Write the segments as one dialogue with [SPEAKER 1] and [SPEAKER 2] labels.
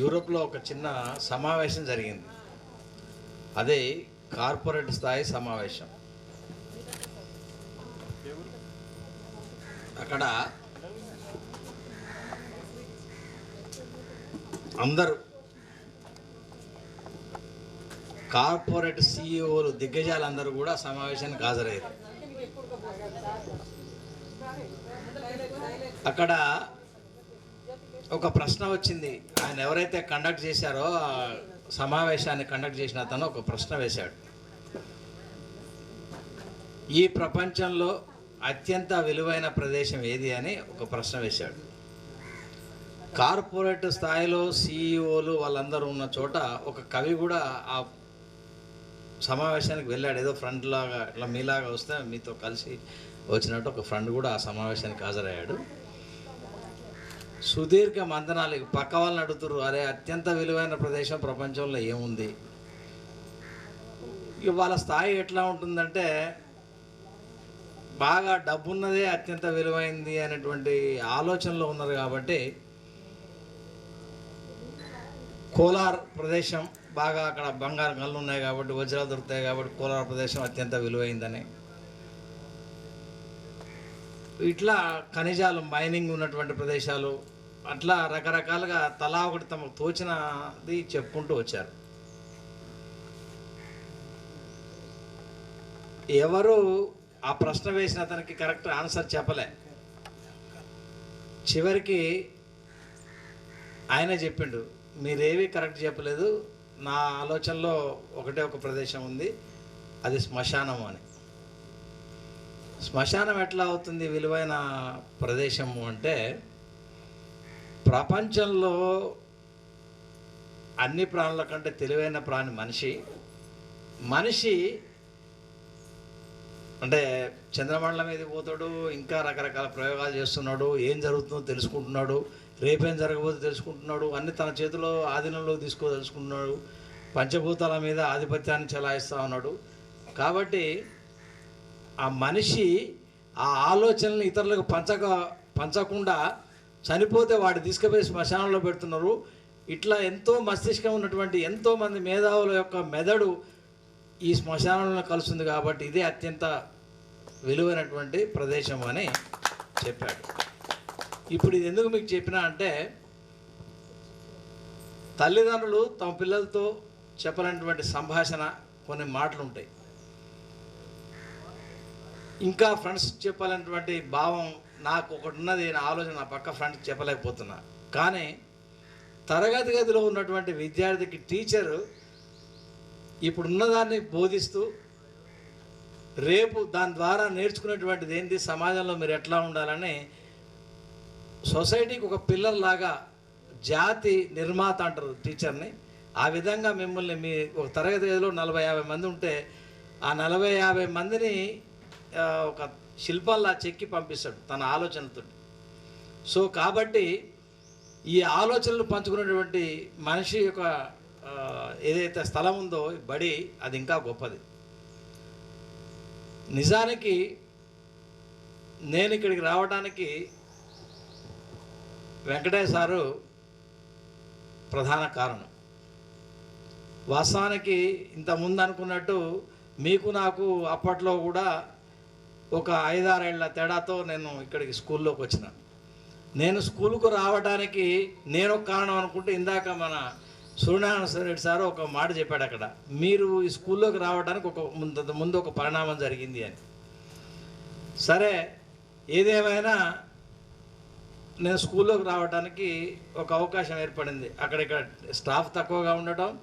[SPEAKER 1] యూరోప్లో ఒక చిన్న సమావేశం జరిగింది. అదే కార్పొరేట్ స్థాయి సమావేశం. అక్కడ అందరూ కార్పొరేట్ సిఇఓలు దిగ్గజాలందరూ కూడా సమావేశానికి హాజరయ్యారు. అక్కడ ఒక ప్రశ్న వచ్చింది. ఆయన ఎవరైతే కండక్ట్ చేశారో ఆ సమావేశాన్ని కండక్ట్ చేసిన అతను ఒక ప్రశ్న వేశాడు. ఈ ప్రపంచంలో అత్యంత విలువైన ప్రదేశం ఏది అని ఒక ప్రశ్న వేశాడు. కార్పొరేట్ స్థాయిలో సిఇఓలు వాళ్ళందరూ ఉన్న చోట ఒక కవి కూడా ఆ సమావేశానికి వెళ్ళాడు. ఏదో ఫ్రెండ్ లాగా ఇట్లా మీలాగా వస్తే మీతో కలిసి వచ్చినట్టు ఒక ఫ్రెండ్ కూడా ఆ సమావేశానికి హాజరయ్యాడు. సుదీర్ఘ మందనాలు పక్క వాళ్ళని అడుగుతారు అరే అత్యంత విలువైన ప్రదేశం ప్రపంచంలో ఏముంది? ఇక వాళ్ళ స్థాయి ఎట్లా ఉంటుందంటే బాగా డబ్బున్నదే అత్యంత విలువైంది అనేటువంటి ఆలోచనలో ఉన్నారు కాబట్టి కోలార్ ప్రదేశం బాగా అక్కడ బంగారు గల్లు ఉన్నాయి కాబట్టి వజ్రాలు దొరుకుతాయి కాబట్టి కోలార్ ప్రదేశం అత్యంత విలువైందని. ఇట్లా ఖనిజాలు మైనింగ్ ఉన్నటువంటి ప్రదేశాలు అట్లా రకరకాలుగా తలా ఒకటి తమకు తోచినది చెప్పుకుంటూ వచ్చారు. ఎవరు ఆ ప్రశ్న వేసిన అతనికి కరెక్ట్ ఆన్సర్ చెప్పలే. చివరికి ఆయన చెప్పిండు మీరేవి కరెక్ట్ చెప్పలేదు నా ఆలోచనలో ఒకటే ఒక ప్రదేశం ఉంది అది శ్మశానం అని. శ్మశానం ఎట్లా అవుతుంది విలువైన ప్రదేశము అంటే ప్రపంచంలో అన్ని ప్రాణుల కంటే తెలివైన ప్రాణి మనిషి. మనిషి అంటే చంద్రమండలం మీద పోతాడు ఇంకా రకరకాల ప్రయోగాలు చేస్తున్నాడు ఏం జరుగుతుందో తెలుసుకుంటున్నాడు రేపేం జరగబోతుందో తెలుసుకుంటున్నాడు అన్ని తన చేతిలో ఆధీనంలో తీసుకో తెలుసుకుంటున్నాడు పంచభూతాల మీద ఆధిపత్యాన్ని చెలాయిస్తూ ఉన్నాడు. కాబట్టి ఆ మనిషి ఆ ఆలోచనలు ఇతరులకు పంచక పంచకుండా చనిపోతే వాడు తీసుకుపోయి శ్మశానంలో పెడుతున్నారు. ఇట్లా ఎంతో మస్తిష్కం ఉన్నటువంటి ఎంతోమంది మేధావుల యొక్క మెదడు ఈ శ్మశానంలో కలుస్తుంది కాబట్టి ఇదే అత్యంత విలువైనటువంటి ప్రదేశం అని చెప్పాడు. ఇప్పుడు ఇది ఎందుకు మీకు చెప్పినా అంటే తల్లిదండ్రులు తమ పిల్లలతో చెప్పనటువంటి సంభాషణ కొన్ని మాటలు ఉంటాయి ఇంకా ఫ్రెండ్స్ చెప్పాలన్నటువంటి భావం నాకు ఒకటి ఉన్నది నా ఆలోచన నా పక్క ఫ్రెండ్ చెప్పలేకపోతున్నా. కానీ తరగతి గదిలో ఉన్నటువంటి విద్యార్థికి టీచరు ఇప్పుడున్నదాన్ని బోధిస్తూ రేపు దాని ద్వారా నేర్చుకునేటువంటిది ఏంటి సమాజంలో మీరు ఎట్లా ఉండాలని సొసైటీకి ఒక పిల్లర్ లాగా జాతి నిర్మాత అంటారు టీచర్ని. ఆ విధంగా మిమ్మల్ని మీ ఒక తరగతి గదిలో నలభై యాభై మంది ఉంటే ఆ నలభై యాభై మందిని ఒక శిల్పాల్లా చెక్కి పంపిస్తాడు తన ఆలోచనతో సో కాబట్టి ఈ ఆలోచనలు పంచుకునేటువంటి మనిషి యొక్క ఏదైతే స్థలం ఉందో బడి అది ఇంకా గొప్పది. నిజానికి నేను ఇక్కడికి రావడానికి వెంకటేష్ సారు ప్రధాన కారణం. వాస్తవానికి ఇంతకుముందు అనుకున్నట్టు మీకు నాకు అప్పట్లో కూడా ఒక ఐదారేళ్ళ తేడాతో నేను ఇక్కడికి స్కూల్లోకి వచ్చిన. నేను స్కూల్కు రావడానికి నేను కారణం అనుకుంటే ఇందాక మన సూర్యనారాయణ రెడ్డి సార్ ఒక మాట చెప్పాడు అక్కడ. మీరు ఈ స్కూల్లోకి రావడానికి ఒక ముందు ముందు ఒక పరిణామం జరిగింది అని. సరే ఏదేమైనా నేను స్కూల్లోకి రావడానికి ఒక అవకాశం ఏర్పడింది. అక్కడిక్కడ స్టాఫ్ తక్కువగా ఉండటం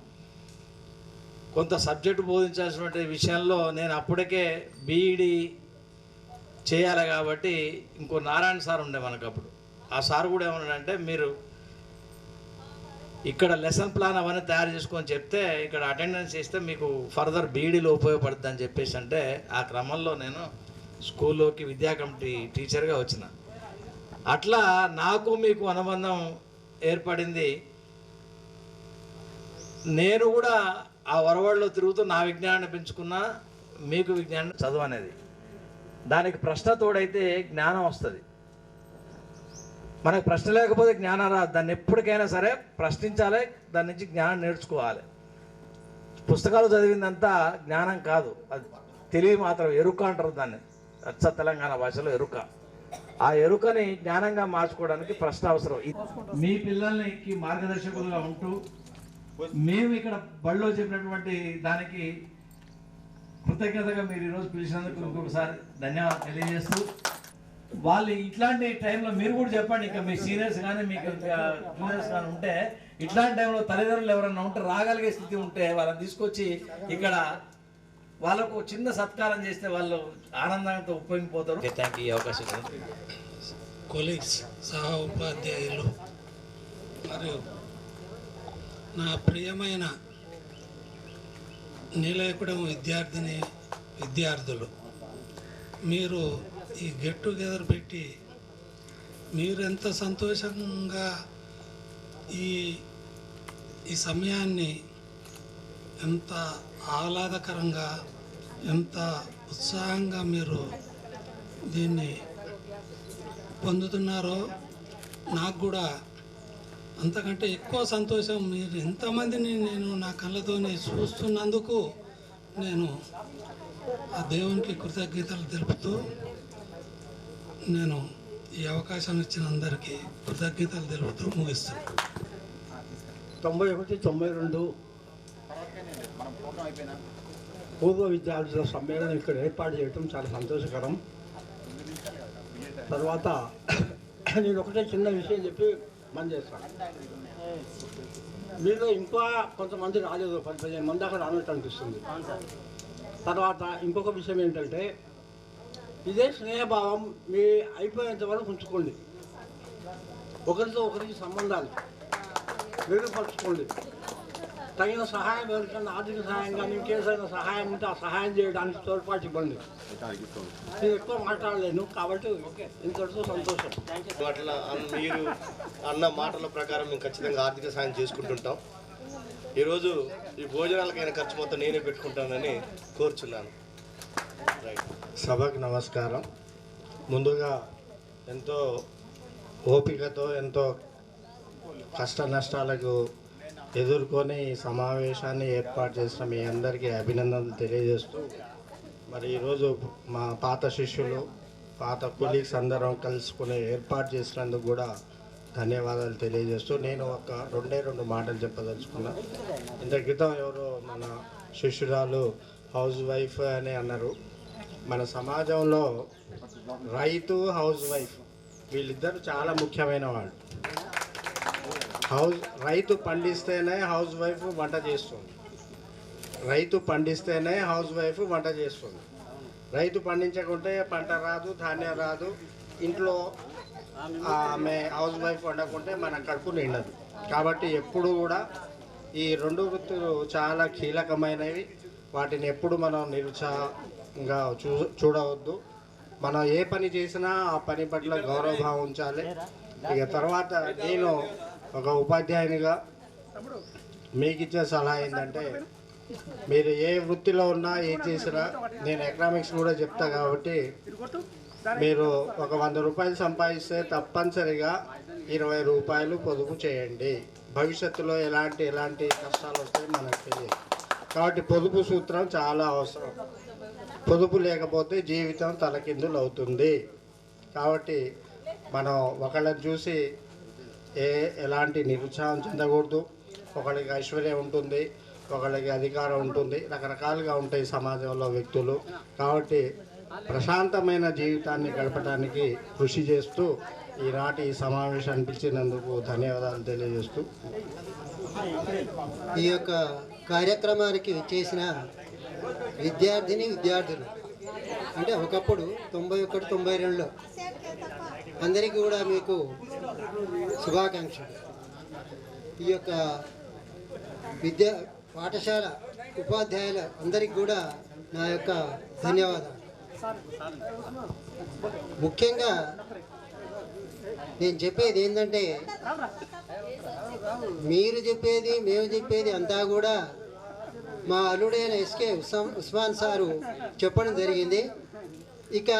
[SPEAKER 1] కొంత సబ్జెక్టు బోధించాల్సినటువంటి విషయంలో నేను అప్పటికే బీఈడి చేయాలి కాబట్టి ఇంకో నారాయణ సార్ ఉండే మనకు అప్పుడు ఆ సార్ కూడా ఏమన్నాడంటే మీరు ఇక్కడ లెసన్ ప్లాన్ అవన్నీ తయారు చేసుకొని చెప్తే ఇక్కడ అటెండెన్స్ ఇస్తే మీకు ఫర్దర్ బీఈడీలో ఉపయోగపడుతుంది అని చెప్పేసి అంటే ఆ క్రమంలో నేను స్కూల్లోకి విద్యా కమిటీ టీచర్గా వచ్చిన. అట్లా నాకు మీకు అనుబంధం ఏర్పడింది. నేను కూడా ఆ వరవడిలో తిరుగుతూ నా విజ్ఞానాన్ని పెంచుకున్నా మీకు విజ్ఞానం చదువు అనేది. దానికి ప్రశ్న తోడైతే జ్ఞానం వస్తుంది. మనకు ప్రశ్న లేకపోతే జ్ఞానం రాదు. దాన్ని ఎప్పటికైనా సరే ప్రశ్నించాలి దాని నుంచి జ్ఞానం నేర్చుకోవాలి. పుస్తకాలు చదివిందంతా జ్ఞానం కాదు. అది తెలివి మాత్రం ఎరుక అంటారు దాన్ని. అచ్చ తెలంగాణ భాషలో ఎరుక. ఆ ఎరుకని జ్ఞానంగా మార్చుకోవడానికి ప్రశ్న అవసరం. ఇది- మీ పిల్లల్ని మార్గదర్శకులుగా ఉంటూ మేము ఇక్కడ బడిలో చెప్పినటువంటి దానికి కృతజ్ఞతగా మీరు ఈరోజు పిలిచినందుకు ఇంకొకసారి ధన్యవాదాలు తెలియజేస్తూ వాళ్ళు ఇట్లాంటి టైంలో మీరు కూడా చెప్పండి ఇంకా మీ సీనియర్స్ కానీ మీకు జూనియర్స్ కానీ ఉంటే ఇట్లాంటి టైంలో తల్లిదండ్రులు ఎవరన్నా ఉంటే రాగలిగే స్థితి ఉంటే వాళ్ళని తీసుకొచ్చి ఇక్కడ వాళ్ళకు చిన్న సత్కారం చేస్తే వాళ్ళు ఆనందంతో ఉపయోగిపోతారు థ్యాంక్ ఈ అవకాశం
[SPEAKER 2] కొలీగ్స్ సహా ఉపాధ్యాయులు మరియు నా ప్రియమైన నీలయకుడం విద్యార్థిని విద్యార్థులు మీరు ఈ గెట్ టుగెదర్ పెట్టి మీరు ఎంత సంతోషంగా ఈ ఈ సమయాన్ని ఎంత ఆహ్లాదకరంగా ఎంత ఉత్సాహంగా మీరు దీన్ని పొందుతున్నారో నాకు కూడా అంతకంటే ఎక్కువ సంతోషం మీరు ఎంతమందిని నేను నా కళ్ళతోనే చూస్తున్నందుకు నేను ఆ దేవునికి కృతజ్ఞతలు తెలుపుతూ నేను ఈ అవకాశం ఇచ్చిన అందరికీ కృతజ్ఞతలు తెలుపుతూ ముగిస్తాను
[SPEAKER 3] తొంభై ఒకటి తొంభై రెండు పూర్వ విద్యార్థుల సమ్మేళనం ఇక్కడ ఏర్పాటు చేయటం చాలా సంతోషకరం. తర్వాత నేను ఒకటే చిన్న విషయం చెప్పి బంద్ చేస్తాను మీలో ఇంకా కొంతమంది రాలేదు పది పదిహేను మంది దాకా రానట్టు అనిపిస్తుంది. తర్వాత ఇంకొక విషయం ఏంటంటే ఇదే స్నేహభావం మీ అయిపోయేంత వరకు ఉంచుకోండి. ఒకరితో ఒకరికి సంబంధాలు మెరుగుపరచుకోండి. తగిన సహాయం ఎవరికైనా ఆర్థిక సహాయం కానీ ఇంకేదైనా సహాయం ఉంటే ఆ సహాయం చేయడానికి తోడ్పాటు ఇవ్వండి. నేను ఎక్కువ మాట్లాడలేను కాబట్టి ఓకే ఇంతటితో సంతోషం.
[SPEAKER 4] అట్లా అన్- మీరు అన్న మాటల ప్రకారం మేము ఖచ్చితంగా ఆర్థిక సాయం చేసుకుంటుంటాం. ఈరోజు ఈ భోజనాలకైనా ఖర్చు మొత్తం నేనే పెట్టుకుంటానని కోరుచున్నాను. రైట్ సభకు నమస్కారం. ముందుగా ఎంతో ఓపికతో ఎంతో కష్ట నష్టాలకు ఎదుర్కొని సమావేశాన్ని ఏర్పాటు చేసిన మీ అందరికీ అభినందనలు తెలియజేస్తూ మరి ఈరోజు మా పాత శిష్యులు పాత కొలీగ్స్ అందరం కలుసుకుని ఏర్పాటు చేసినందుకు కూడా ధన్యవాదాలు తెలియజేస్తూ నేను ఒక రెండే రెండు మాటలు చెప్పదలుచుకున్నా. ఇంత క్రితం ఎవరో మన శిష్యురాలు హౌస్ వైఫ్ అని అన్నారు. మన సమాజంలో రైతు హౌస్ వైఫ్ వీళ్ళిద్దరు చాలా ముఖ్యమైన వాళ్ళు. హౌస్ రైతు పండిస్తేనే హౌస్ వైఫ్ వంట చేస్తుంది. రైతు పండిస్తేనే హౌస్ వైఫ్ వంట చేస్తుంది. రైతు పండించకుంటే పంట రాదు ధాన్యం రాదు. ఇంట్లో ఆమె హౌస్ వైఫ్ వండకుంటే మన కడుపు నిండదు. కాబట్టి ఎప్పుడు కూడా ఈ రెండు వృత్తులు చాలా కీలకమైనవి. వాటిని ఎప్పుడు మనం నిరుత్సాహంగా చూ చూడవద్దు. మనం ఏ పని చేసినా ఆ పని పట్ల గౌరవభావం ఉంచాలి. ఇక తర్వాత నేను ఒక ఉపాధ్యాయునిగా మీకు ఇచ్చే సలహా ఏంటంటే మీరు ఏ వృత్తిలో ఉన్నా ఏ చేసినా నేను ఎకనామిక్స్ కూడా చెప్తా కాబట్టి మీరు ఒక వంద రూపాయలు సంపాదిస్తే తప్పనిసరిగా ఇరవై రూపాయలు పొదుపు చేయండి. భవిష్యత్తులో ఎలాంటి ఎలాంటి కష్టాలు వస్తాయి మనకు తెలియదు. కాబట్టి పొదుపు సూత్రం చాలా అవసరం. పొదుపు లేకపోతే జీవితం తలకిందులు అవుతుంది కాబట్టి మనం ఒకళ్ళని చూసి ఏ ఎలాంటి నిరుత్సాహం చెందకూడదు. ఒకళ్ళకి ఐశ్వర్యం ఉంటుంది ఒకళ్ళకి అధికారం ఉంటుంది రకరకాలుగా ఉంటాయి సమాజంలో వ్యక్తులు. కాబట్టి ప్రశాంతమైన జీవితాన్ని గడపడానికి కృషి చేస్తూ ఈనాటి ఈ సమావేశాన్ని పిలిచినందుకు ధన్యవాదాలు తెలియజేస్తూ.
[SPEAKER 5] ఈ యొక్క కార్యక్రమానికి చేసిన విద్యార్థిని విద్యార్థులు. అంటే ఒకప్పుడు తొంభై ఒకటి తొంభై రెండులో అందరికీ కూడా మీకు శుభాకాంక్షలు. ఈ యొక్క విద్యా పాఠశాల ఉపాధ్యాయుల అందరికీ కూడా నా యొక్క ధన్యవాదాలు. ముఖ్యంగా నేను చెప్పేది ఏంటంటే మీరు చెప్పేది మేము చెప్పేది అంతా కూడా మా అల్లుడైన ఎస్కే ఉస్మాన్ ఉస్మాన్ సారు చెప్పడం జరిగింది. ఇక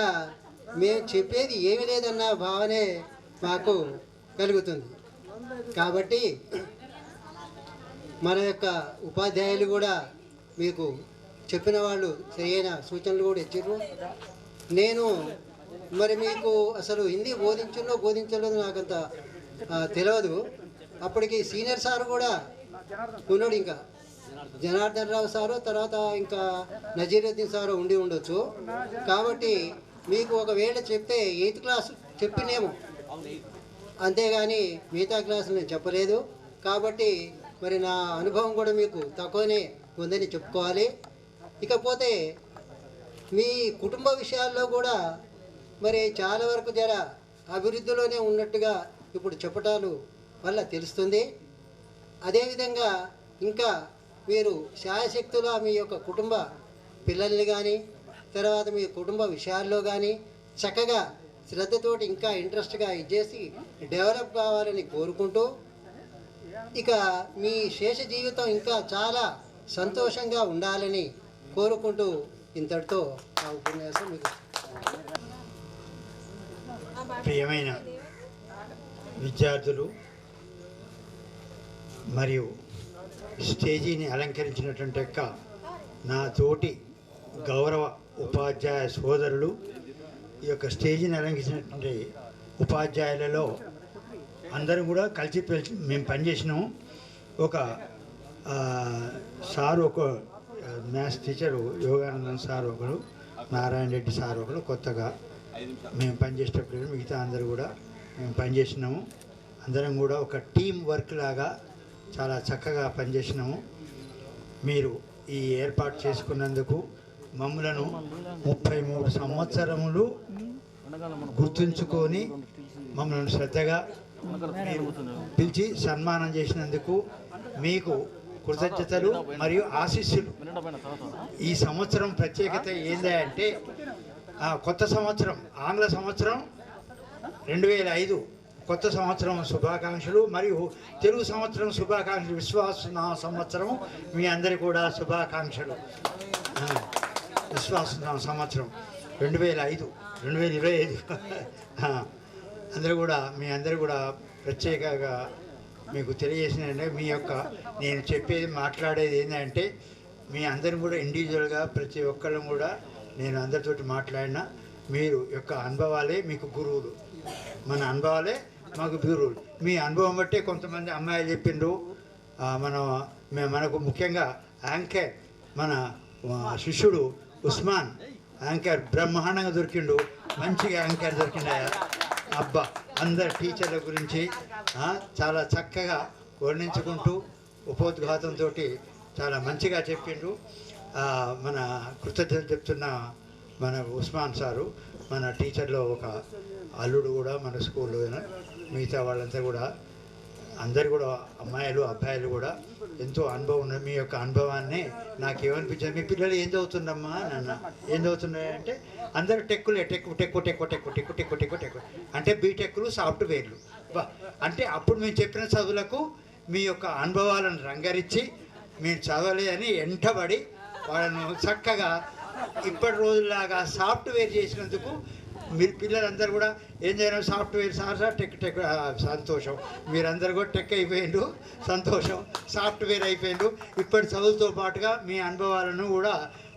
[SPEAKER 5] మేము చెప్పేది ఏమీ లేదన్న భావనే మాకు కలుగుతుంది. కాబట్టి మన యొక్క ఉపాధ్యాయులు కూడా మీకు చెప్పిన వాళ్ళు సరైన సూచనలు కూడా ఇచ్చారు. నేను మరి మీకు అసలు హిందీ బోధించలో బోధించలేదు నాకంత అంత తెలియదు అప్పటికి సీనియర్ సార్ కూడా ఉన్నాడు ఇంకా. జనార్దన్ రావు సారు తర్వాత ఇంకా నజీరుద్దీన్ సారు ఉండి ఉండొచ్చు. కాబట్టి మీకు ఒకవేళ చెప్తే ఎయిత్ క్లాస్ చెప్పినేమో. అంతేగాని మిగతా క్లాసులు నేను చెప్పలేదు. కాబట్టి మరి నా అనుభవం కూడా మీకు తక్కువనే ఉందని చెప్పుకోవాలి. ఇకపోతే మీ కుటుంబ విషయాల్లో కూడా మరి చాలా వరకు జర అభివృద్ధిలోనే ఉన్నట్టుగా ఇప్పుడు చెప్పటాలు వల్ల తెలుస్తుంది. అదేవిధంగా ఇంకా మీరు శాయశక్తులా మీ యొక్క కుటుంబ పిల్లల్ని కానీ తర్వాత మీ కుటుంబ విషయాల్లో కానీ చక్కగా శ్రద్ధతోటి ఇంకా ఇంట్రెస్ట్గా ఇచ్చేసి డెవలప్ కావాలని కోరుకుంటూ ఇక మీ శేష జీవితం ఇంకా చాలా సంతోషంగా ఉండాలని కోరుకుంటూ ఇంతటితో ఆ ఉపన్యాసం మీకు
[SPEAKER 6] ప్రియమైన విద్యార్థులు మరియు స్టేజీని అలంకరించినటువంటి యొక్క నా తోటి గౌరవ ఉపాధ్యాయ సోదరులు ఈ యొక్క స్టేజీని అలంకరించినటువంటి ఉపాధ్యాయులలో అందరం కూడా కలిసి పిలిచి మేము పనిచేసినాము. ఒక సార్ ఒక మ్యాథ్స్ టీచరు యోగానందన్ సార్ ఒకరు నారాయణ రెడ్డి సార్ ఒకరు కొత్తగా మేము పనిచేసేటప్పుడు మిగతా అందరూ కూడా మేము పనిచేసినాము. అందరం కూడా ఒక టీం వర్క్ లాగా చాలా చక్కగా పనిచేసినాము. మీరు ఈ ఏర్పాటు చేసుకున్నందుకు మమ్మలను ముప్పై మూడు సంవత్సరములు గుర్తుంచుకొని మమ్మల్ని శ్రద్ధగా పిలిచి సన్మానం చేసినందుకు మీకు కృతజ్ఞతలు మరియు ఆశీస్సులు. ఈ సంవత్సరం ప్రత్యేకత ఏంటంటే కొత్త సంవత్సరం ఆంగ్ల సంవత్సరం రెండు వేల ఐదు. కొత్త సంవత్సరం శుభాకాంక్షలు మరియు తెలుగు సంవత్సరం శుభాకాంక్షలు. విశ్వాస సంవత్సరం. మీ అందరి కూడా శుభాకాంక్షలు. విశ్వాస సంవత్సరం రెండు వేల ఐదు రెండు వేల ఇరవై ఐదు. అందరూ కూడా మీ అందరూ కూడా ప్రత్యేకంగా మీకు తెలియజేసిన మీ యొక్క నేను చెప్పేది మాట్లాడేది ఏంటంటే మీ అందరం కూడా ఇండివిజువల్గా ప్రతి ఒక్కళ్ళం కూడా నేను అందరితోటి మాట్లాడినా మీరు యొక్క అనుభవాలే మీకు గురువులు. మన అనుభవాలే మాకు గురువులు. మీ అనుభవం బట్టే కొంతమంది అమ్మాయిలు చెప్పిండ్రు. మనం మే- మనకు ముఖ్యంగా యాంకర్ మన శిష్యుడు ఉస్మాన్ యాంకర్ బ్రహ్మాండంగా దొరికిండు. మంచిగా యాంకర్ దొరికిండాయా అబ్బా అందరు టీచర్ల గురించి చాలా చక్కగా వర్ణించుకుంటూ ఉపోద్ఘాతంతో చాలా మంచిగా చెప్పిండు. మన కృతజ్ఞత చెప్తున్న మన ఉస్మాన్ సారు మన టీచర్లో ఒక అల్లుడు కూడా మన స్కూల్లో మిగతా వాళ్ళంతా కూడా అందరు కూడా అమ్మాయిలు అబ్బాయిలు కూడా ఎంతో అనుభవం ఉన్న మీ యొక్క అనుభవాన్ని నాకు ఏమనిపించారు మీ పిల్లలు ఏం చదువుతుందమ్మా? నాన్న ఏం చదువుతున్నాయి అంటే అందరూ టెక్కులే టెక్ టెక్కు టెక్కు టెక్కు టెక్కు టెక్కు టెక్కు టెక్కు. అంటే బీటెక్లు సాఫ్ట్వేర్లు. అంటే అప్పుడు మేము చెప్పిన చదువులకు మీ యొక్క అనుభవాలను రంగరించి మేము చదవలేదని ఎంటబడి వాళ్ళను చక్కగా ఇప్పటి రోజులాగా సాఫ్ట్వేర్ చేసినందుకు మీరు పిల్లలందరూ కూడా ఏం చేయడం software sir sir tech tech సంతోషం. మీరందరూ కూడా టెక్ అయిపోయిండు సంతోషం. సాఫ్ట్వేర్ అయిపోయిండు ఇప్పటి చదువుతో పాటుగా మీ అనుభవాలను కూడా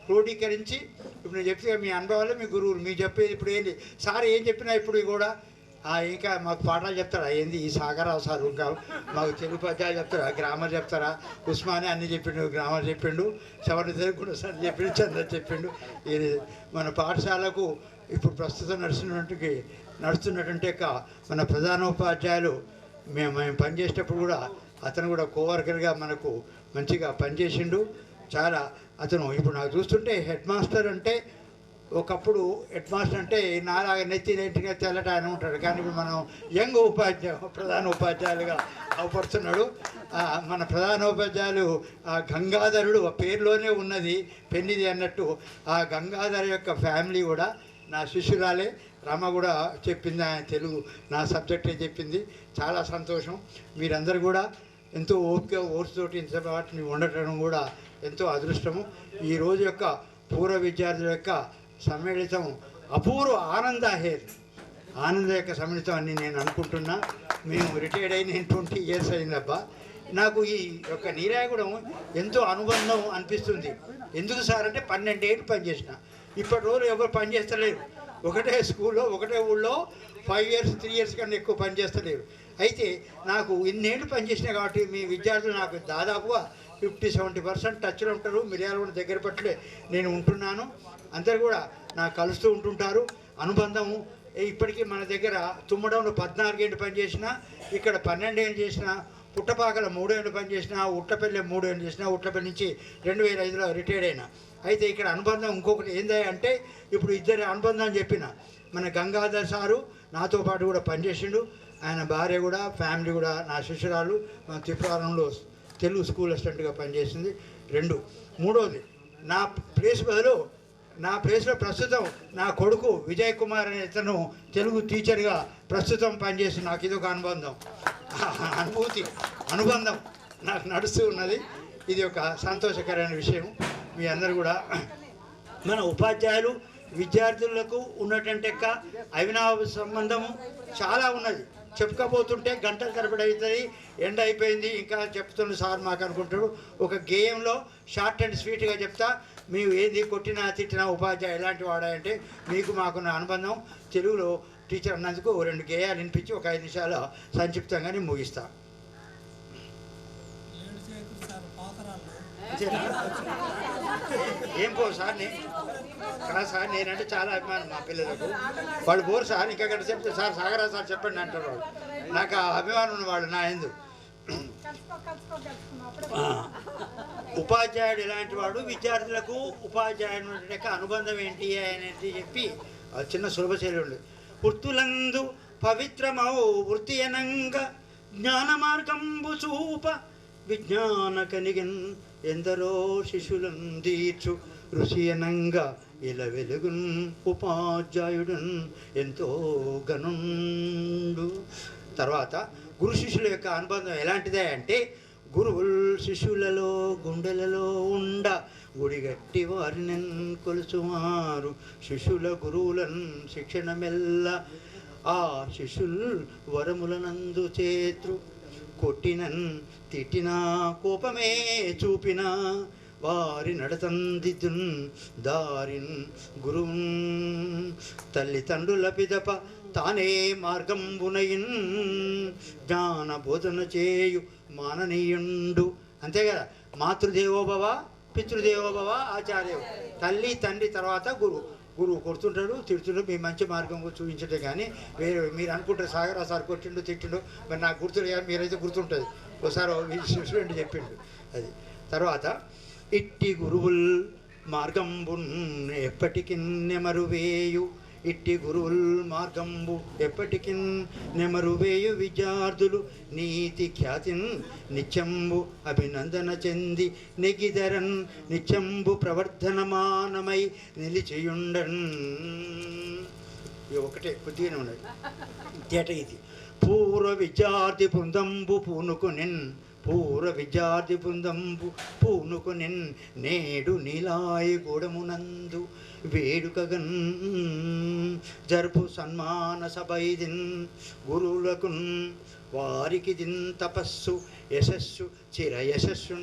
[SPEAKER 6] క్రోడీకరించి ఇప్పుడు నేను చెప్తే మీ అనుభవాలు మీ గురువులు. మీరు చెప్పేది ఇప్పుడు ఏంటి సార్ ఏం చెప్పినా ఇప్పుడు కూడా ఇంకా మాకు పాఠాలు చెప్తారా? ఏంది ఈ సాగరావు సార్ ఇంకా మాకు తెలుగు పద్యాలు చెప్తారా? గ్రామర్ చెప్తారా? ఉస్మానే అన్ని చెప్పిండు గ్రామర్ చెప్పిండు సవర్ణ తెలుగు సార్ చెప్పిండు చంద్ర చెప్పిండు. ఇది మన పాఠశాలకు ఇప్పుడు ప్రస్తుతం నడుస్తున్నటువంటి నడుస్తున్నటువంటి యొక్క మన ప్రధానోపాధ్యాయులు మేము మేము పనిచేసేటప్పుడు కూడా అతను కూడా కోవర్కర్గా మనకు మంచిగా పనిచేసిండు. చాలా అతను ఇప్పుడు నాకు చూస్తుంటే హెడ్ మాస్టర్ అంటే ఒకప్పుడు హెడ్ మాస్టర్ అంటే నాలాగా నెత్తి నెట్టిగా తెల్లట అని ఉంటాడు. కానీ ఇప్పుడు మనం యంగ్ ఉపాధ్యాయ ప్రధాన ఉపాధ్యాయులుగా అవపడుతున్నాడు. మన ప్రధాన ఉపాధ్యాయులు ఆ గంగాధరుడు ఆ పేరులోనే ఉన్నది పెన్నిది అన్నట్టు. ఆ గంగాధర్ యొక్క ఫ్యామిలీ కూడా నా శిష్యురాలే రమ కూడా చెప్పింది ఆయన తెలుగు నా సబ్జెక్టే చెప్పింది. చాలా సంతోషం. మీరందరూ కూడా ఎంతో ఓపిక ఓర్చుతోటి ఇంత వాటిని ఉండటం కూడా ఎంతో అదృష్టము. ఈ రోజు యొక్క పూర్వ విద్యార్థుల యొక్క సమ్మిళితం అపూర్వ ఆనందాహేర్ ఆనంద యొక్క సమ్మిళితం అని నేను అనుకుంటున్నా. మేము రిటైర్డ్ అయిన ట్వంటీ ఇయర్స్ అయిందబ్బా. నాకు ఈ యొక్క నీరాయగూడెం ఎంతో అనుబంధం అనిపిస్తుంది. ఎందుకు సార్ అంటే పన్నెండేళ్ళు పనిచేసిన. ఇప్పటి రోజు ఎవరు పని చేస్తలేరు. ఒకటే స్కూల్లో ఒకటే ఊళ్ళో ఫైవ్ ఇయర్స్ త్రీ ఇయర్స్ కన్నా ఎక్కువ పని చేస్తలేరు. అయితే నాకు ఇన్నేళ్ళు పనిచేసిన కాబట్టి మీ విద్యార్థులు నాకు దాదాపుగా ఫిఫ్టీ సెవెంటీ పర్సెంట్ టచ్లో ఉంటారు. మిరియాలు కూడా దగ్గర పట్లే నేను ఉంటున్నాను. అందరు కూడా నాకు కలుస్తూ ఉంటుంటారు. అనుబంధము ఇప్పటికీ మన దగ్గర తుమ్మడంలో పద్నాలుగేళ్ళు పనిచేసిన ఇక్కడ పన్నెండేళ్ళు చేసిన పుట్టపాకల మూడేళ్ళు పనిచేసిన ఉట్టపల్లి మూడేళ్ళు చేసిన ఉట్టపల్లి నుంచి రెండు వేల ఐదులో రిటైర్డ్ అయినా. అయితే ఇక్కడ అనుబంధం ఇంకొకటి ఏంది అంటే ఇప్పుడు ఇద్దరి అనుబంధం అని చెప్పిన మన గంగాధర్ సారు నాతో పాటు కూడా పనిచేసిండు. ఆయన భార్య కూడా ఫ్యామిలీ కూడా నా శిష్యురాలు మన త్రిపురారంలో తెలుగు స్కూల్ అసిస్టెంట్గా పనిచేసింది. రెండు. మూడోది నా ప్లేస్ బదులు నా ప్లేస్లో ప్రస్తుతం నా కొడుకు విజయ్ కుమార్ అనే ఇతను తెలుగు టీచర్గా ప్రస్తుతం పనిచేసి నాకు ఇది ఒక అనుబంధం. అనుభూతి అనుబంధం నాకు నడుస్తూ ఉన్నది. ఇది ఒక సంతోషకరమైన విషయం. మీ అందరు కూడా మన ఉపాధ్యాయులు విద్యార్థులకు ఉన్నటువంటి యొక్క అవినాభ సంబంధము చాలా ఉన్నది. చెప్పుకపోతుంటే గంటల తరబడి అవుతుంది ఎండ్ అయిపోయింది ఇంకా చెప్తున్న సార్ మాకు అనుకుంటాడు ఒక గేయంలో షార్ట్ అండ్ స్వీట్గా చెప్తా మేము ఏది కొట్టినా తిట్టినా ఉపాధ్యాయులు ఎలాంటి వాడాయంటే మీకు మాకున్న అనుబంధం తెలుగులో టీచర్ అన్నందుకు రెండు గేయాలు వినిపించి ఒక ఐదు నిమిషాలు సంక్షిప్తంగానే ముగిస్తా. అంతేనా? ఏం పో సార్ కాదు సార్ నేనంటే చాలా అభిమానం మా పిల్లలకు. వాళ్ళు పోరు సార్ ఇంకా గంట చెప్తే సార్ సాగరా సార్ చెప్పండి అంటారు వాళ్ళు. నాకు ఆ అభిమానం ఉన్నవాళ్ళు నా ఎందు. ఆ, ఉపాధ్యాయుడు ఎలాంటి వాడు విద్యార్థులకు ఉపాధ్యాయుడు యొక్క అనుబంధం ఏంటి అనేది చెప్పి చిన్న సులభశైలి ఉంది వృత్తులందు పవిత్రమౌ వృత్తి అనంగా జ్ఞాన మార్గంబు చూప విజ్ఞాన కనిగన్ ఎందరో శిశులం దీర్చు ఋషి అనంగా ఇలా వెలుగున్ ఉపాధ్యాయుడున్ ఎంతో గనుండు తర్వాత గురు శిష్యుల యొక్క అనుబంధం ఎలాంటిదే అంటే గురువుల్ శిష్యులలో గుండెలలో ఉండ గుడిగట్టి వారిని కొలుసుమారు శిష్యుల గురువులన్ శిక్షణ మెల్ల ఆ శిష్యుల్ వరములనందు చేతు కొట్టినన్ తిట్టినా కోపమే చూపినా వారి నడతందిదున్ దారిన్ గురువు తల్లిదండ్రుల పిదప తానే మార్గంబునయిన్ జ్ఞాన బోధన చేయు మాననీయుండు. అంతే కదా? మాతృదేవోభవ పితృదేవోభవ ఆచార్య తల్లి తండ్రి తర్వాత గురువు గురువు కొడుతుంటాడు తిడుతుంటాడు మీ మంచి మార్గం చూపించడం కానీ వేరే మీరు అనుకుంటారు సాగర్ సార్ కొట్టిండు తిట్టిండు మరి నాకు గుర్తులేదు కానీ మీరైతే గుర్తుంటుంది. ఒకసారి శిష్యుడు చెప్పిండు అది. తర్వాత ఇట్టి గురువుల్ మార్గంబున్ ఎప్పటికి నెమరువేయు ఇట్టి గురువుల్ మార్గంబు ఎప్పటికి నెమరువేయు విద్యార్థులు నీతి ఖ్యాతిన్ నిత్యంబు అభినందన చెంది నెగిదరన్ నిత్యంబు ప్రవర్ధనమానమై నిలిచియుండన్. ఇది ఒకటే కొద్దిగానే ఉన్నది తేట ఇది. పూర్వ విద్యార్థి బృందంబు పూనుకునిన్ పూర్వ విద్యార్థి బృందంబు పూనుకునిన్ నేడు నీలాయగూడమునందు వేడుకగన్ జరుపు సన్మాన సభైదిన్ గురువులకున్ వారికి దిన్ తపస్సు యశస్సు చిర యశస్సు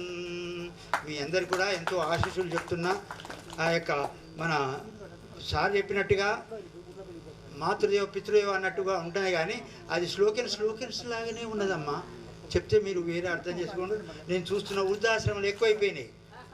[SPEAKER 6] మీ అందరు కూడా ఎంతో ఆశీస్సులు చెప్తున్నా ఆ యొక్క మన సార్ చెప్పినట్టుగా మాతృదేవ పితృదేవ అన్నట్టుగా ఉంటాయి కానీ అది స్లోకెన్స్ శ్లోకిన్స్ లాగానే ఉన్నదమ్మా. చెప్తే మీరు వేరే అర్థం చేసుకోండి. నేను చూస్తున్న వృద్ధాశ్రమాలు ఎక్కువైపోయినాయి.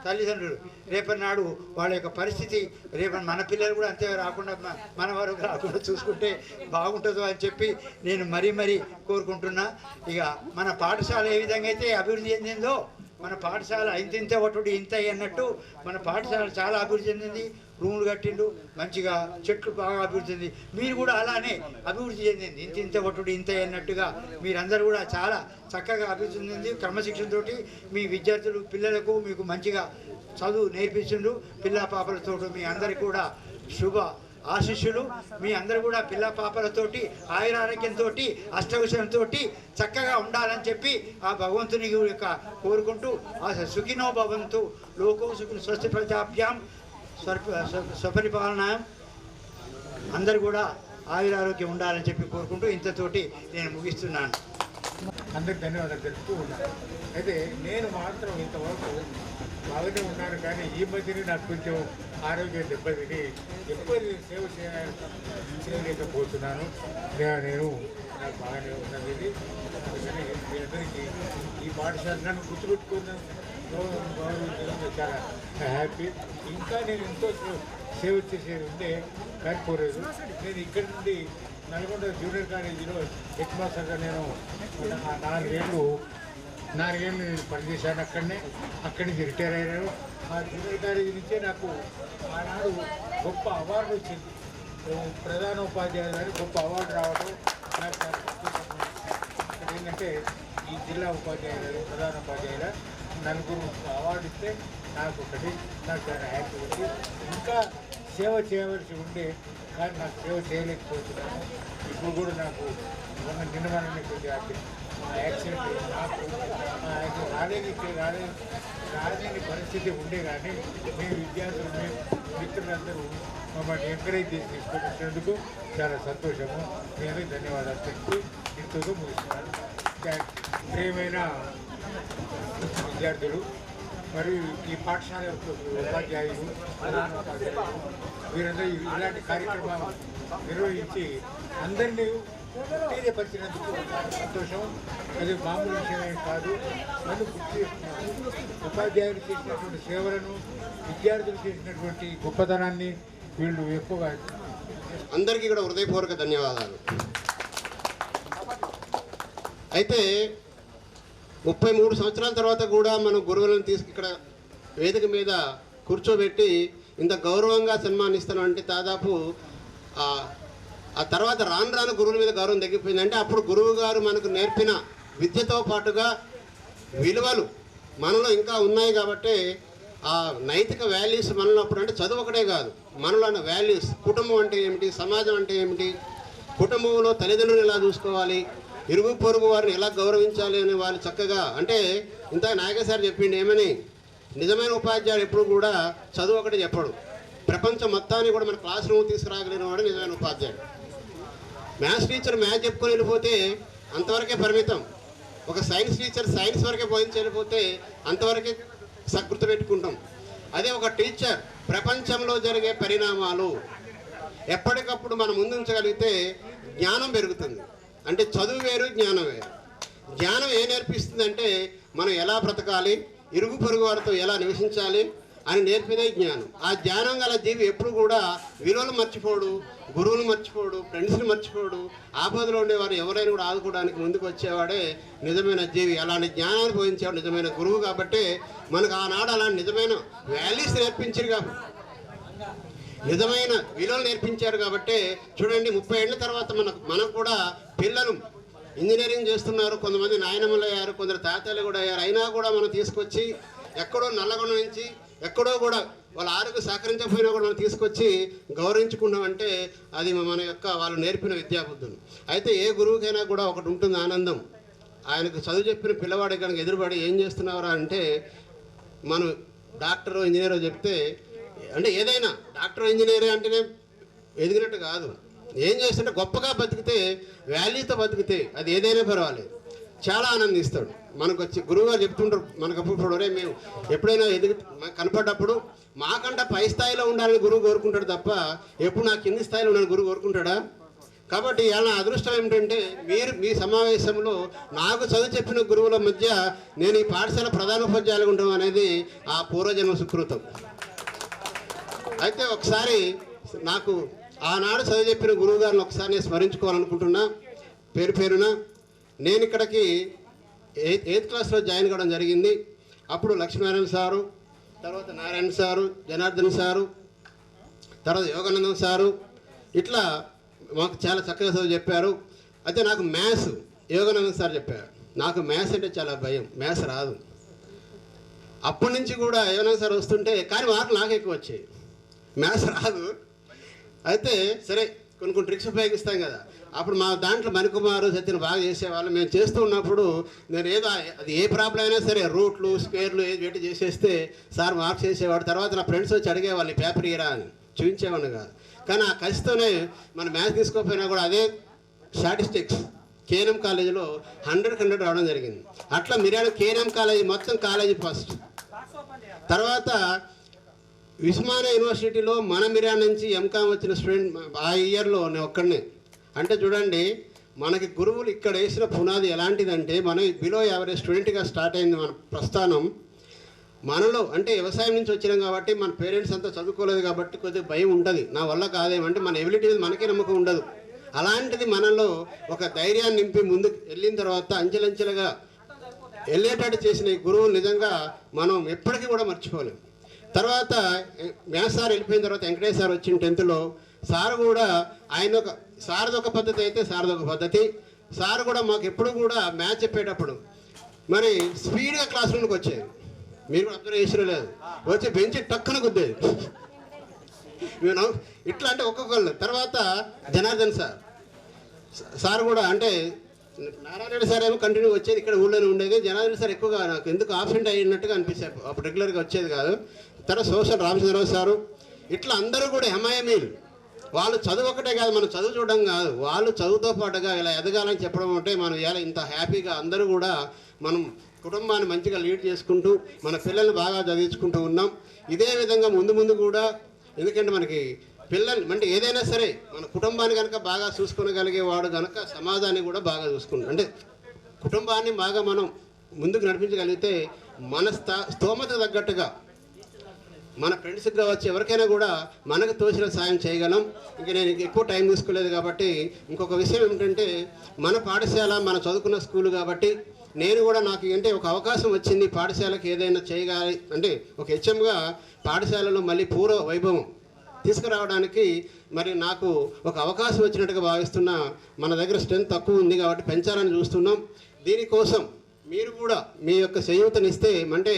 [SPEAKER 6] తల్లిదండ్రులు రేపటి నాడు వాళ్ళ యొక్క పరిస్థితి రేపటి మన పిల్లలు కూడా అంతే రాకుండా మన వారు రాకుండా చూసుకుంటే బాగుంటుందో అని చెప్పి నేను మరీ మరీ కోరుకుంటున్నా. ఇక మన పాఠశాల ఏ విధంగా అయితే అభివృద్ధి చెందిందో మన పాఠశాల ఇంత ఇంత ఒకటి ఇంత అన్నట్టు మన పాఠశాల చాలా అభివృద్ధి చెందింది. రూములు కట్టిండు మంచిగా చెట్లు బాగా అభివృద్ధి చెంది మీరు కూడా అలానే అభివృద్ధి చెందింది. ఇంత ఇంత ఒకటి ఇంత అన్నట్టుగా మీరందరూ కూడా చాలా చక్కగా అభివృద్ధి చెందింది. క్రమశిక్షణతోటి మీ విద్యార్థులు పిల్లలకు మీకు మంచిగా చదువు నేర్పించిండ్రు పిల్ల పాపలతో మీ అందరికీ కూడా శుభ ఆశిష్యులు మీ అందరూ కూడా పిల్ల పాపలతోటి ఆయురారోగ్యంతో అష్టవిషయంతో చక్కగా ఉండాలని చెప్పి ఆ భగవంతుని యొక్క కోరుకుంటూ ఆ సుఖినో భవంతు. లోకో సుఖిన స్వస్తి ప్రజాభ్యాం స్వపరిపాలన అందరూ కూడా ఆయురారోగ్యం ఉండాలని చెప్పి కోరుకుంటూ ఇంతతోటి నేను ముగిస్తున్నాను.
[SPEAKER 7] అందరికి ధన్యవాదాలు తెలుపుతూ ఉన్నాను. అయితే నేను మాత్రం ఇంతవరకు బాగానే ఉన్నాను కానీ ఈ మధ్యనే నాకు కొంచెం ఆరోగ్యం దెబ్బతిని ఎప్పటి సేవ చేయలేకపోతున్నాను. నేను నాకు బాగానే ఉన్నది. అందుకని మీ అందరికీ ఈ పాఠశాల నన్ను గుర్తుపెట్టుకున్నాను చాలా హ్యాపీ ఇంకా నేను ఎంతో సేవ చేసేది ఉంటే కాకపోలేదు నేను ఇక్కడి నుండి నల్గొండ జూనియర్ కాలేజీలో హెడ్ మాస్టర్గా నేను నాలుగేళ్ళు నాలుగేళ్ళు నేను పనిచేశాను అక్కడనే. అక్కడి నుంచి రిటైర్ అయ్యాను. ఆ జూనియర్ కాలేజీ నుంచే నాకు ఆనాడు గొప్ప అవార్డు వచ్చింది. ప్రధాన ఉపాధ్యాయులు గొప్ప అవార్డు రావడం నాకు ఏంటంటే ఈ జిల్లా ఉపాధ్యాయులు ప్రధాన ఉపాధ్యాయుల నలుగురు అవార్డు ఇస్తే నాకు ఒకటి నాకు చాలా హ్యాపీ ఉంది ఇంకా సేవ చేయవలసి ఉండే కానీ నాకు సేవ చేయలేకపోతున్నాను. ఇప్పుడు కూడా నాకు మొన్న నిన్న మొన్న కొద్దిగా యాక్సిడెంట్ నాకు ఆ యాక్సిడెంట్ రాలేని రాలేని రాలేని పరిస్థితి ఉండే కానీ మీ విద్యార్థులు మీ మిత్రులందరూ మమ్మల్ని ఎంకరేజ్ చేసి తీసుకొచ్చినందుకు చాలా సంతోషము. నేను ధన్యవాదాలు. చెప్తూ ఇంతతో ముగిస్తున్నాను. ఏమైనా విద్యార్థులు మరియు ఈ పాఠశాల యొక్క ఉపాధ్యాయులు వీరందరూ ఇలాంటి కార్యక్రమం నిర్వహించి అందరినీ ఉత్తేజపరిచినందుకు సంతోషం. అది మామూలు విషయమే కాదు. నన్ను గుర్తు ఉపాధ్యాయులు చేసినటువంటి సేవలను విద్యార్థులు చేసినటువంటి గొప్పతనాన్ని వీళ్ళు ఎక్కువగా
[SPEAKER 8] అందరికీ కూడా హృదయపూర్వక ధన్యవాదాలు. అయితే ముప్పై మూడు సంవత్సరాల తర్వాత కూడా మనం గురువులను తీసుకు ఇక్కడ వేదిక మీద కూర్చోబెట్టి ఇంత గౌరవంగా సన్మానిస్తున్నాం అంటే దాదాపు ఆ, తర్వాత రాను రాను గురువుల మీద గౌరవం తగ్గిపోయింది అంటే అప్పుడు గురువు గారు మనకు నేర్పిన విద్యతో పాటుగా విలువలు మనలో ఇంకా ఉన్నాయి కాబట్టి ఆ నైతిక వాల్యూస్ మనలో అప్పుడు అంటే చదువు ఒకటే కాదు మనలో ఉన్న వాల్యూస్ కుటుంబం అంటే ఏమిటి సమాజం అంటే ఏమిటి కుటుంబంలో తల్లిదండ్రులను ఎలా చూసుకోవాలి ఇరుగు పొరుగు వారిని ఎలా గౌరవించాలి అని వాళ్ళు చక్కగా అంటే ఇంత నాయక సార్ చెప్పిండు ఏమని నిజమైన ఉపాధ్యాయుడు ఎప్పుడు కూడా చదువు ఒకటి చెప్పడు. ప్రపంచం మొత్తాన్ని కూడా మన క్లాస్ రూమ్ తీసుకురాగలిగిన వాడు నిజమైన ఉపాధ్యాయుడు. మ్యాథ్స్ టీచర్ మ్యాథ్స్ చెప్పుకొని వెళ్ళిపోతే అంతవరకే పరిమితం. ఒక సైన్స్ టీచర్ సైన్స్ వరకే బోధించి వెళ్ళిపోతే అంతవరకే సకృతి పెట్టుకుంటాం. అదే ఒక టీచర్ ప్రపంచంలో జరిగే పరిణామాలు ఎప్పటికప్పుడు మనం ముందుంచగలిగితే జ్ఞానం పెరుగుతుంది. అంటే చదువు వేరు జ్ఞానం వేరు. జ్ఞానం ఏ నేర్పిస్తుందంటే మనం ఎలా బ్రతకాలి ఇరుగు పొరుగు వారితో ఎలా నివసించాలి అని నేర్పిదే జ్ఞానం. ఆ జ్ఞానం గల జీవి ఎప్పుడు కూడా విలువలు మర్చిపోడు గురువులు మర్చిపోడు ఫ్రెండ్స్ని మర్చిపోడు ఆపదలో ఉండేవారు ఎవరైనా కూడా ఆదుకోవడానికి ముందుకు వచ్చేవాడే నిజమైన జీవి. అలాంటి జ్ఞానాన్ని బోధించేవాడు నిజమైన గురువు కాబట్టి మనకు ఆనాడు అలాంటి నిజమైన వాల్యూస్ నేర్పించారు కాబట్టి నిజమైన విలువలు నేర్పించారు కాబట్టి చూడండి ముప్పై ఏళ్ళ తర్వాత మనకు మనకు కూడా పిల్లలు ఇంజనీరింగ్ చేస్తున్నారు. కొంతమంది నాయనమ్మలు అయ్యారు కొందరు తాతలు కూడా అయ్యారు. అయినా కూడా మనం తీసుకొచ్చి ఎక్కడో నల్లగొండ నుంచి ఎక్కడో కూడా వాళ్ళ ఆరోగ్యం సహకరించకపోయినా కూడా మనం తీసుకొచ్చి గౌరవించుకున్నామంటే అది మన యొక్క వాళ్ళు నేర్పిన విద్యాబుద్ధులు. అయితే ఏ గురువుకైనా కూడా ఒకటి ఉంటుంది ఆనందం. ఆయనకు చదువు చెప్పిన పిల్లవాడికి కనుక ఎదురుపడి ఏం చేస్తున్నారా అంటే మనం డాక్టరు ఇంజనీరో చెప్తే అంటే ఏదైనా డాక్టర్ ఇంజనీర్ అంటేనే ఎదిగినట్టు కాదు. ఏం చేస్తుంటే గొప్పగా బతికితే వాల్యూతో బతికితే అది ఏదైనా పర్వాలేదు. చాలా ఆనందిస్తాడు. మనకు వచ్చి గురువు గారు చెప్తుంటారు మనకు అప్పుడు మేము ఎప్పుడైనా ఎదుగు కనపడ్డప్పుడు మాకంటే పై స్థాయిలో ఉండాలని గురువు కోరుకుంటాడు తప్ప ఎప్పుడు నా కింది స్థాయిలో ఉండాలని గురువు కోరుకుంటాడా? కాబట్టి ఇవాళ నా అదృష్టం ఏమిటంటే మీరు మీ సమావేశంలో నాకు చదువు చెప్పిన గురువుల మధ్య నేను ఈ పాఠశాల ప్రధానోపాధ్యాయులుగా ఉండడం అనేది ఆ పూర్వజన్మ సుకృతం. అయితే ఒకసారి నాకు ఆనాడు చదువు చెప్పిన గురువు గారిని ఒకసారి నేను స్మరించుకోవాలనుకుంటున్నా. పేరు పేరున నేను ఇక్కడికి ఎయిత్ ఎయిత్ క్లాస్లో జాయిన్ కావడం జరిగింది. అప్పుడు లక్ష్మీనారాయణ సారు తర్వాత నారాయణ సారు జనార్దన్ సారు తర్వాత యోగానందం సారు ఇట్లా మాకు చాలా చక్కగా చదువు చెప్పారు. అయితే నాకు మ్యాథ్స్ యోగానందం సార్ చెప్పారు. నాకు మ్యాథ్స్ అంటే చాలా భయం మ్యాథ్స్ రాదు. అప్పటి నుంచి కూడా యోగానందం సార్ వస్తుంటే కానీ మార్కులు నాకు ఎక్కువ వచ్చాయి. మ్యాథ్స్ రాదు. అయితే సరే కొన్ని కొన్ని ట్రిక్స్ ఉపయోగిస్తాం కదా. అప్పుడు మా దాంట్లో మణికుమారు సత్యను బాగా చేసేవాళ్ళు. మేము చేస్తూ ఉన్నప్పుడు నేను ఏదో అది ఏ ప్రాబ్లం అయినా సరే రూట్లు స్క్వేర్లు ఏది పెట్టి చేసేస్తే సార్ మార్క్స్ చేసేవాడు. తర్వాత నా ఫ్రెండ్స్ వచ్చి అడిగేవాళ్ళు పేపర్ ఇరా అని. చూపించేవాడిని కాదు. కానీ ఆ కసితోనే మన మ్యాథ్స్ తీసుకోకపోయినా కూడా అదే స్టాటిస్టిక్స్ కేఎన్ఎం కాలేజీలో హండ్రెడ్ హండ్రెడ్ రావడం జరిగింది. అట్లా మిర్యాడ కేఎన్ఎం కాలేజీ మొత్తం కాలేజీ ఫస్ట్ తర్వాత ఉస్మానియా యూనివర్సిటీలో మన మిరా నుంచి ఎంకామ్ వచ్చిన స్టూడెంట్ ఆ ఇయర్లో నేను ఒక్కడనే. అంటే చూడండి మనకి గురువులు ఇక్కడ వేసిన పునాది ఎలాంటిదంటే మనం బిలో యావరేజ్ స్టూడెంట్గా స్టార్ట్ అయింది మన ప్రస్థానం. మనలో అంటే వ్యవసాయం నుంచి వచ్చినాం కాబట్టి మన పేరెంట్స్ అంతా చదువుకోలేదు కాబట్టి కొద్దిగా భయం ఉంటుంది. నా వల్ల కాదేమంటే మన ఎబిలిటీ మీద మనకే నమ్మకం ఉండదు. అలాంటిది మనలో ఒక ధైర్యాన్ని నింపి ముందుకు వెళ్ళిన తర్వాత అంచెలంచెలుగా వెళ్ళేటట్టు చేసిన ఈ గురువు నిజంగా మనం ఎప్పటికీ కూడా మర్చిపోలేం. తర్వాత మ్యాథ్స్ సార్ వెళ్ళిపోయిన తర్వాత వెంకటేష్ సార్ వచ్చిన టెన్త్లో సార్ కూడా ఆయన ఒక సార్ది ఒక పద్ధతి అయితే సార్ది ఒక పద్ధతి. సార్ కూడా మాకు ఎప్పుడు కూడా మ్యాథ్స్ చెప్పేటప్పుడు మరి స్పీడ్గా క్లాస్ రూమ్కి వచ్చేది మీరు కూడా అబ్జర్వ్ చేసిన లేదు? వచ్చి బెంచ్ టక్కున గుద్దేది నేను ఇట్లా అంటే ఒక్కొక్కళ్ళు. తర్వాత జనార్దన్ సార్. సార్ కూడా అంటే నారాయణ సార్ ఏమో కంటిన్యూ వచ్చేది ఇక్కడ ఊళ్ళోనే ఉండేది. జనార్దన్ సార్ ఎక్కువగా నాకు ఎందుకు ఆబ్సెంట్ అయినట్టుగా అనిపించారు అప్పుడు రెగ్యులర్గా వచ్చేది కాదు. తర్వాత సోషల్ రామచంద్రరావు సారు ఇట్లా అందరూ కూడా ఎంఐఎంఈలు వాళ్ళు చదువు ఒకటే కాదు మనం చదువు చూడడం కాదు. వాళ్ళు చదువుతో పాటుగా ఇలా ఎదగాలని చెప్పడం అంటే మనం ఇలా ఇంత హ్యాపీగా అందరూ కూడా మనం కుటుంబాన్ని మంచిగా లీడ్ చేసుకుంటూ మన పిల్లల్ని బాగా చదివించుకుంటూ ఉన్నాం. ఇదే విధంగా ముందు ముందు కూడా ఎందుకంటే మనకి పిల్లలు అంటే ఏదైనా సరే మన కుటుంబాన్ని కనుక బాగా చూసుకునగలిగేవాడు కనుక సమాజాన్ని కూడా బాగా చూసుకుంటాం అంటే కుటుంబాన్ని బాగా మనం ముందుకు నడిపించగలిగితే మన స్థా స్తోమత తగ్గట్టుగా మన ఫ్రెండ్స్కి కావచ్చు ఎవరికైనా కూడా మనకు తోచిన సాయం చేయగలం. ఇంక నేను ఎక్కువ టైం తీసుకోలేదు కాబట్టి ఇంకొక విషయం ఏమిటంటే మన పాఠశాల మన చదువుకున్న స్కూల్ కాబట్టి నేను కూడా నాకు అంటే ఒక అవకాశం వచ్చింది పాఠశాలకు ఏదైనా చేయగాలి అంటే ఒక హెచ్ఎంగా పాఠశాలలో మళ్ళీ పూర్వ వైభవం తీసుకురావడానికి మరి నాకు ఒక అవకాశం వచ్చినట్టుగా భావిస్తున్నా మన దగ్గర స్ట్రెంత్ తక్కువ ఉంది కాబట్టి పెంచాలని చూస్తున్నాం. దీనికోసం మీరు కూడా మీ యొక్క చేయూతనిస్తే అంటే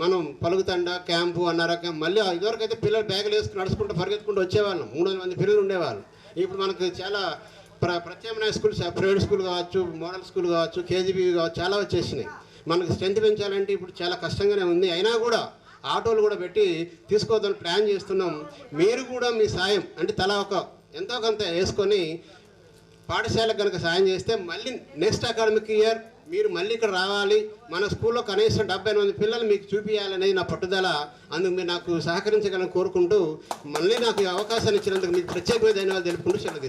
[SPEAKER 8] మనం పలుకుతండ క్యాంపు అన్నారా క్యాంప్ మళ్ళీ అయితే పిల్లలు బ్యాగులు వేసుకుని నడుచుకుంటూ పరిగెత్తుకుంటూ వచ్చేవాళ్ళం. మూడు వందల మంది పిల్లలు ఉండేవాళ్ళు. ఇప్పుడు మనకు చాలా ప్ర ప్రత్యామ్నాయ స్కూల్స్ ప్రైవేట్ స్కూల్ కావచ్చు మోడల్ స్కూల్ కావచ్చు కేజీబీ కావచ్చు చాలా వచ్చేసినాయి. మనకు స్ట్రెంత్ పెంచాలంటే ఇప్పుడు చాలా కష్టంగానే ఉంది. అయినా కూడా ఆటోలు కూడా పెట్టి తీసుకోవద్దని ప్లాన్ చేస్తున్నాం. మీరు కూడా మీ సాయం అంటే తలా ఒక ఎంతో కొంత వేసుకొని పాఠశాలకు కనుక సాయం చేస్తే మళ్ళీ నెక్స్ట్ అకాడమిక్ ఇయర్ మీరు మళ్ళీ ఇక్కడ రావాలి. మన స్కూల్లో కనీసం డెబ్బై మంది పిల్లలు మీకు చూపించాలనేది నా పట్టుదల. అందుకు మీరు నాకు సహకరించగలని కోరుకుంటూ మళ్ళీ నాకు అవకాశాన్ని ఇచ్చినందుకు మీకు ప్రత్యేకమైన ధన్యవాదాలు తెలుపుకుంటూ సెలవు